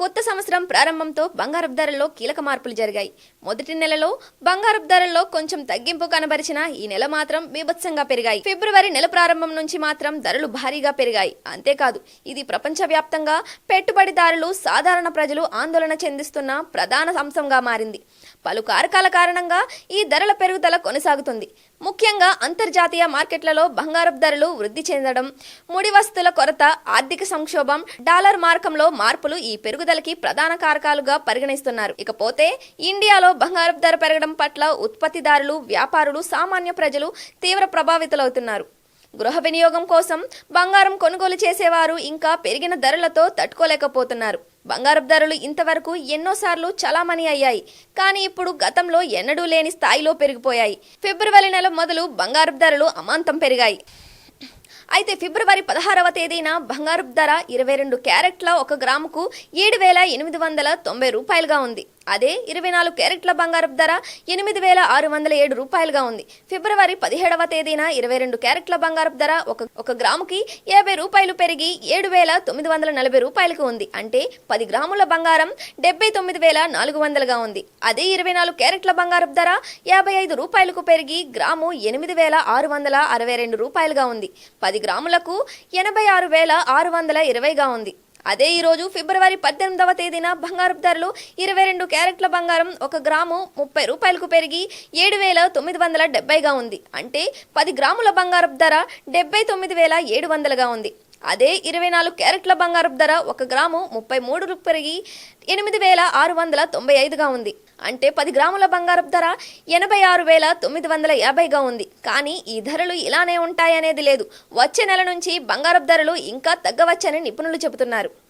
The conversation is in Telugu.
కొత్త సంవత్సరం ప్రారంభంతో బంగారపు ధరల్లో కీలక మార్పులు జరిగాయి. మొదటి నెలలో బంగారపు ధరల్లో కొంచెం తగ్గింపు కనబరిచిన ఈ నెల మాత్రం బీభత్సంగా పెరిగాయి. ఫిబ్రవరి నెల ప్రారంభం నుంచి మాత్రం ధరలు భారీగా పెరిగాయి. అంతేకాదు ఇది ప్రపంచవ్యాప్తంగా పెట్టుబడిదారులు సాధారణ ప్రజలు ఆందోళన చెందిస్తున్న ప్రధాన అంశంగా మారింది. పలు కారకాల కారణంగా ఈ ధరల పెరుగుదల కొనసాగుతుంది. ముఖ్యంగా అంతర్జాతీయ మార్కెట్లలో బంగారపు ధరలు వృద్ధి చెందడం ముడి వస్తువుల కొరత ఆర్థిక సంక్షోభం డాలర్ మార్కంలో మార్పులు ఈ పెరుగుదలకి ప్రధాన కారకాలుగా పరిగణిస్తున్నారు. ఇకపోతే ఇండియాలో బంగారపు ధర పెరగడం పట్ల ఉత్పత్తిదారులు వ్యాపారులు సామాన్య ప్రజలు తీవ్ర ప్రభావితులవుతున్నారు. గృహ వినియోగం కోసం బంగారం కొనుగోలు చేసేవారు ఇంకా పెరిగిన ధరలతో తట్టుకోలేకపోతున్నారు. బంగారపు ధరలు ఇంతవరకు ఎన్నోసార్లు చలామణి అయ్యాయి. కానీ ఇప్పుడు గతంలో ఎన్నడూ లేని స్థాయిలో పెరిగిపోయాయి. ఫిబ్రవరి నెల మొదలు బంగారపు ధరలు అమాంతం పెరిగాయి. అయితే ఫిబ్రవరి పదహారవ తేదీన బంగారపు ధర ఇరవై రెండు క్యారెట్ల ఒక గ్రాముకు ఏడు వేల ఎనిమిది వందల తొంభై రూపాయలుగా ఉంది. అదే ఇరవై నాలుగు క్యారెట్ల బంగారపు ధర ఎనిమిది వేల ఆరు వందల ఏడు రూపాయలుగా ఉంది. ఫిబ్రవరి పదిహేడవ తేదీన ఇరవై రెండు క్యారెట్ల బంగారపు ధర ఒక ఒక గ్రాముకి యాభై రూపాయలు పెరిగి ఏడు వేల తొమ్మిది వందల నలభై రూపాయలకు ఉంది. అంటే పది గ్రాముల బంగారం డెబ్బై తొమ్మిది వేల నాలుగు వందలుగా ఉంది. అదే ఇరవై నాలుగు క్యారెట్ల బంగారపు ధర యాభై ఐదు రూపాయలకు పెరిగి గ్రాము ఎనిమిది వేల ఆరు వందల అరవై రెండు రూపాయలుగా ఉంది. పది గ్రాములకు ఎనభై ఆరు వేల ఆరు వందల ఇరవైగా ఉంది. అదే ఈరోజు ఫిబ్రవరి పద్దెనిమిదవ తేదీన బంగారు ధరలు ఇరవై రెండు క్యారెట్ల బంగారం ఒక గ్రాము ముప్పై రూపాయలకు పెరిగి ఏడు వేల తొమ్మిది వందల డెబ్బైగా ఉంది. అంటే పది గ్రాముల బంగారపు ధర డెబ్బై తొమ్మిది వేల ఏడు వందలుగా ఉంది. అదే ఇరవై నాలుగు క్యారెట్ల బంగారపు ధర ఒక గ్రాము ముప్పై మూడు పెరిగి ఎనిమిది వేల ఆరు వందల తొంభై ఐదుగా ఉంది. అంటే పది గ్రాముల బంగారపు ధర ఎనభై ఆరు వేల తొమ్మిది వందల యాభైగా ఉంది. కానీ ఈ ధరలు ఇలానే ఉంటాయనేది లేదు. వచ్చే నెల నుంచి బంగారపు ధరలు ఇంకా తగ్గవచ్చని నిపుణులు చెబుతున్నారు.